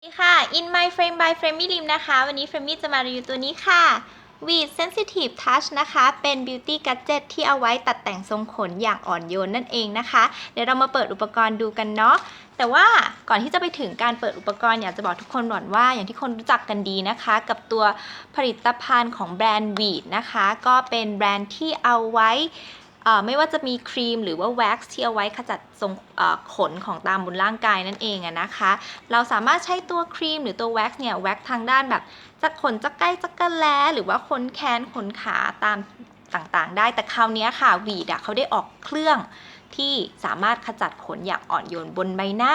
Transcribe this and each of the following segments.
สวัสดีค่ะ In My Frame by Framey Lim นะคะ วันนี้ Framey จะมารีวิวตัวนี้ค่ะ Weed Sensitive Touch นะคะ เป็น Beauty Gadget ที่เอาไว้ตัดแต่งทรงขนอย่างอ่อนโยนนั่นเองนะคะ เดี๋ยวเรามาเปิดอุปกรณ์ดูกันเนาะ แต่ว่าก่อนที่จะไปถึงการเปิดอุปกรณ์อยากจะบอกทุกคนก่อนว่า อย่างที่คนรู้จักกันดีนะคะ กับตัวผลิตภัณฑ์ของแบรนด์ Weed นะคะ ก็เป็นแบรนด์ที่เอาไว้ ไม่ว่าจะมีครีมหรือว่าแว็กซ์ที่เอาไว้ขจัดทรงขนของตามบนร่างกายนั่นเองนะคะ เราสามารถใช้ตัวครีมหรือตัวแว็กซ์เนี่ยแว็กซ์ทางด้านแบบจะขนจะใกล้จะกระแลหรือว่าขนแขนขนขาตามต่างๆ ได้แต่คราวนี้ค่ะวีดเขาได้ออกเครื่องที่สามารถขจัดขนอย่างอ่อนโยนบนใบหน้า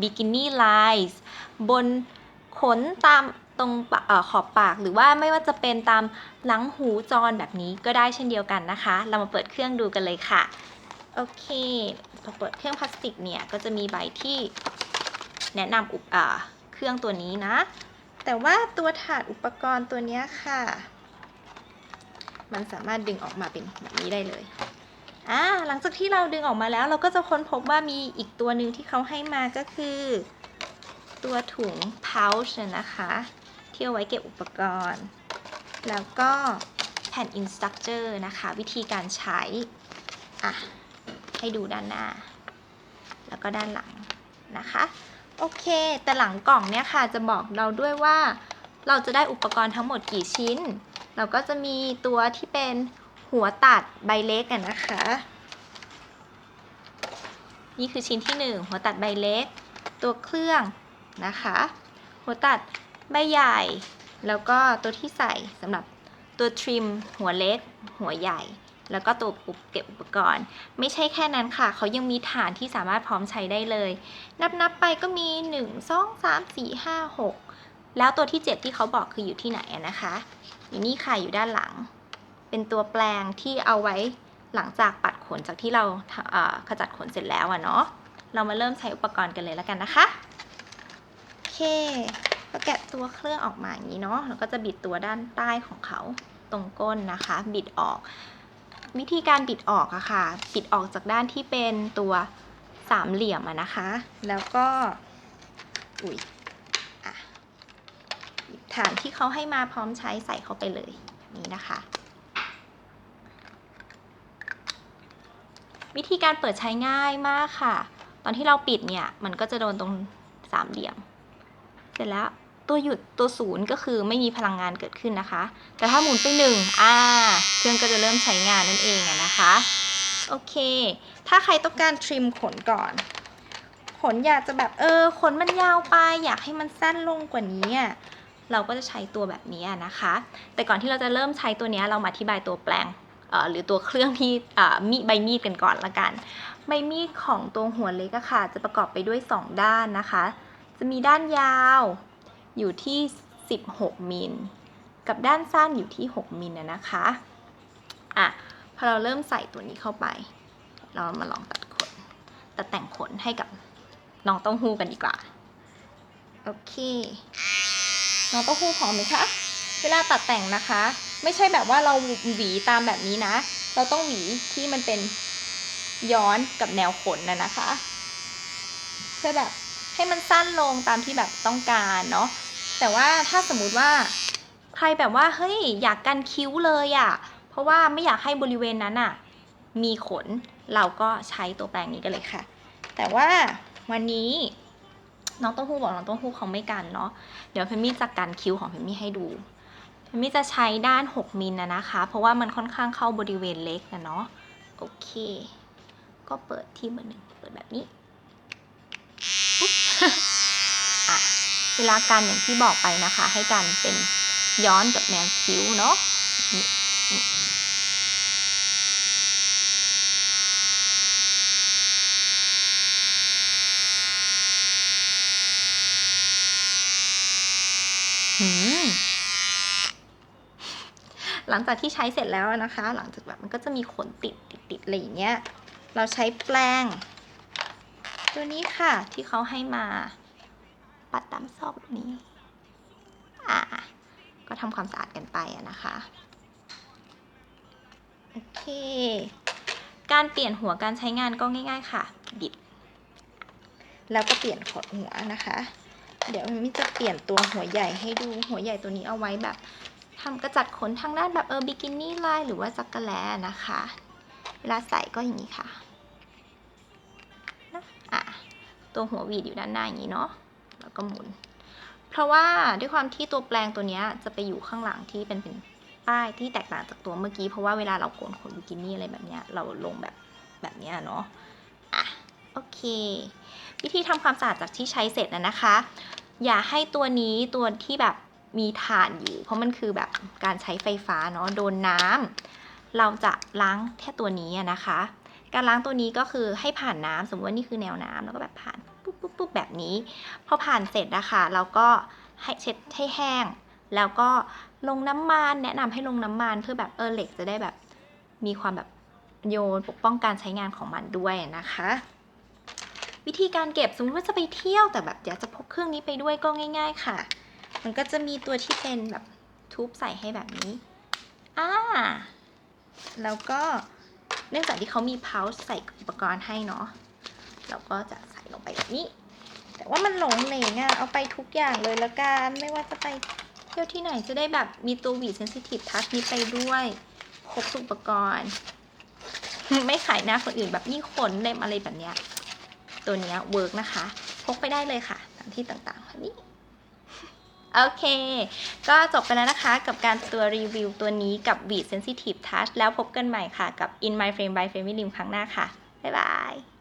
บิกินี่ไลน์บนขนตาม ตรงอขอบปากหรือว่าไม่ว่าจะเป็นตามหลังหูจรแบบนี้ก็ได้เช่นเดียวกันนะคะ เรามาเปิดเครื่องดูกันเลยค่ะโอเคพอเปิดเครื่องพลาสติกเนี่ยก็จะมีใบที่แนะนำอุปเครื่องตัวนี้นะ แต่ว่าตัวถาดอุปกรณ์ตัวนี้ค่ะ มันสามารถดึงออกมาเป็นแบบนี้ได้เลยอ่าหลังจากที่เราดึงออกมาแล้ว เราก็จะค้นพบว่ามีอีกตัวหนึ่งที่เขาให้มาก็คือ ตัวถุง pouch นะคะ ที่เอาไว้เก็บอุปกรณ์ แล้วก็แผ่น instructor นะคะ วิธีการใช้ อะ ให้ดูด้านหน้า แล้วก็ด้านหลังนะคะ โอเค แต่หลังกล่องเนี่ยค่ะ จะบอกเราด้วยว่า เราจะได้อุปกรณ์ทั้งหมดกี่ชิ้น เราก็จะมีตัวที่เป็นหัวตัดใบเล็กกันนะคะ นี่คือชิ้นที่หนึ่งหัวตัดใบเล็ก ตัวเครื่องนะคะ หัวตัด ใบใหญ่ แล้วก็ตัวที่ใส่สำหรับตัวทริม หัวเล็ก หัวใหญ่ แล้วก็ตัวปุบเก็บอุปกรณ์ ไม่ใช่แค่นั้นค่ะ เขายังมีฐานที่สามารถพร้อมใช้ได้เลย นับนับๆไปก็มี 1 2 3 4 5 6 แล้วตัวที่ 7 ที่เขาบอกคืออยู่ที่ไหนนะคะอยู่นี่ค่ะอยู่ด้านหลัง เป็นตัวแปลงที่เอาไว้หลังจากปัดขนจากที่เราขจัดขนเสร็จแล้วอะเนาะเรามาเริ่มใช้อุปกรณ์กันเลยแล้วกันนะคะ โอเค ก็แกะตัวเครื่องออกมาอย่างนี้เนาะแล้วก็จะบิดตัวด้านใต้ของเขาตรงก้นนะคะ บิดออก วิธีการบิดออกอะค่ะ บิดออกจากด้านที่เป็นตัวสามเหลี่ยมอะนะคะ แล้วก็อุ้ยอะฐานที่เขาให้มาพร้อมใช้ใส่เข้าไปเลยนี่นะคะวิธีการเปิดใช้ง่ายมากค่ะ ตอนที่เราปิดเนี่ย มันก็จะโดนตรงสามเหลี่ยม เสร็จแล้วตัวหยุดตัวศูนย์ก็คือไม่มีพลังงานเกิดขึ้นนะคะ แต่ถ้าหมุนไปหนึ่งอ่าเครื่องก็จะเริ่มใช้งานนั่นเองอะนะคะ โอเค ถ้าใครต้องการทริมขนก่อน ขนอยากจะแบบเออขนมันยาวไป อยากให้มันสั้นลงกว่านี้อะเราก็จะใช้ตัวแบบนี้นะคะ แต่ก่อนที่เราจะเริ่มใช้ตัวนี้เรามาอธิบายตัวแปลงหรือตัวเครื่องที่มีใบมีดกันก่อนละกัน ใบมีดของตัวหัวเล็กอะค่ะ จะประกอบไปด้วย 2 ด้านนะคะ จะมีด้านยาวอยู่ที่ 16 มิล กับด้านสั้นอยู่ที่ 6 มิลนะนะคะ อะ พอเราเริ่มใส่ตัวนี้เข้าไป เรามาลองตัดขน ตัดแต่งขนให้กับน้องเต้าหู้กันดีกว่า โอเค น้องเต้าหู้พร้อมไหมคะ เวลาตัดแต่งนะคะ ไม่ใช่แบบว่าเราหวีตามแบบนี้นะ เราต้องหวีที่มันเป็นย้อนกับแนวขนนะนะคะ เพื่อแบบ ให้มันสั้นลงตามที่แบบต้องการเนาะแต่ว่าถ้าสมมุติว่าใครแบบว่าเฮ้ยอยากกันคิ้วเลยอะ่ะเพราะว่าไม่อยากให้บริเวณนั้นอะ่ะมีขนเราก็ใช้ตัวแปรงนี้กันเลยค่ะ แต่ว่าวันนี้น้องต้าหู้บอกน้องต้าหู้เขาไม่กันเนาะเดี๋ยวเพมมี่จะกันคิ้วของเพมมี่ให้ดูเพมมี่จะใช้ด้าน 6มิลนะนะคะ เพราะว่ามันค่อนข้างเข้าบริเวณเล็กนะเนาะโอเค ก็เปิดที่เบอร์หนึ่งเปิดแบบนี้ อะเวลากันอย่างที่บอกไปนะคะ ให้กันเป็นย้อนกับแนวคิ้วเนาะนี่นี่หืมหลังจากที่ใช้เสร็จแล้วนะคะ หลังจากแบบมันก็จะมีขนติดติดติดอะไรอย่างเงี้ย เราใช้แปรง ตัวนี้ค่ะที่เขาให้มา ปัดตามซอกนี้ อ่า ก็ทำความสะอาดกันไปนะคะ โอเค การเปลี่ยนหัวการใช้งานก็ง่ายๆค่ะ บิด แล้วก็เปลี่ยนขดหัวนะคะ เดี๋ยวมิจะเปลี่ยนตัวหัวใหญ่ให้ดูหัวใหญ่ตัวนี้เอาไว้แบบทำกระจัดขนทางด้านแบบเออบิกินี่ไลายหรือว่าจักรแลนะคะ เวลาใส่ก็อย่างนี้ค่ะ ตัวหัววีดอยู่ด้านหน้าอย่างนี้เนาะแล้วก็หมุน เพราะว่าด้วยความที่ตัวแปลงตัวนี้จะไปอยู่ข้างหลังที่เป็นเป็นป้ายที่แตกต่างจากตัวเมื่อกี้เพราะว่าเวลาเราโกนขนบิกินี่อะไรแบบเนี้ยเราลงแบบแบบเนี้ยเนาะอะโอเค วิธีทำความสะอาดจากที่ใช้เสร็จนะนะคะ อย่าให้ตัวนี้ตัวที่แบบมีถ่านอยู่ เพราะมันคือแบบการใช้ไฟฟ้าเนาะโดนน้ำเราจะล้างแค่ตัวนี้นะคะ การล้างตัวนี้ก็คือให้ผ่านน้ำสมมติว่านี่คือแนวน้ำแล้วก็แบบผ่านปุ๊บปุ๊บปุ๊บแบบนี้ พอผ่านเสร็จนะคะเราก็ให้เช็ดให้แห้ง แล้วก็ลงน้ำมันแนะนำให้ลงน้ำมันเพื่อแบบเออเหล็กจะได้แบบมีความแบบโยนปกป้องการใช้งานของมันด้วยนะคะ วิธีการเก็บสมมติว่าจะไปเที่ยวแต่แบบอยากจะพกเครื่องนี้ไปด้วยก็ง่าย ๆ ค่ะ มันก็จะมีตัวที่เป็นแบบทูบใส่ให้แบบนี้อ่าแล้วก็ เนื่องจากที่เขามีพาวใส่อุปกรณ์ให้เนาะเราก็จะใส่ลงไปแบบนี้ แต่ว่ามันหลงเหลงอะ่ะเอาไปทุกอย่างเลยละกันไม่ว่าจะไปเที่ยวที่ไหนจะได้แบบมีตัววีเซนซิทีฟทัชนี้ไปด้วยครบอุปกรณ์ ไม่ขายหน้าคนอื่นแบบนี่ขนเล็มอะไรแบบเนี้ยตัวเนี้ยเวิร์กนะคะ พกไปได้เลยค่ะตามที่ต่างๆแบบนี้ โอเค ก็จบไปแล้วนะคะกับการตัวรีวิวตัวนี้กับ Beat Sensitive Touch แล้วพบกันใหม่ค่ะกับ In My Frame by Family ครั้งหน้าค่ะ บ๊ายบาย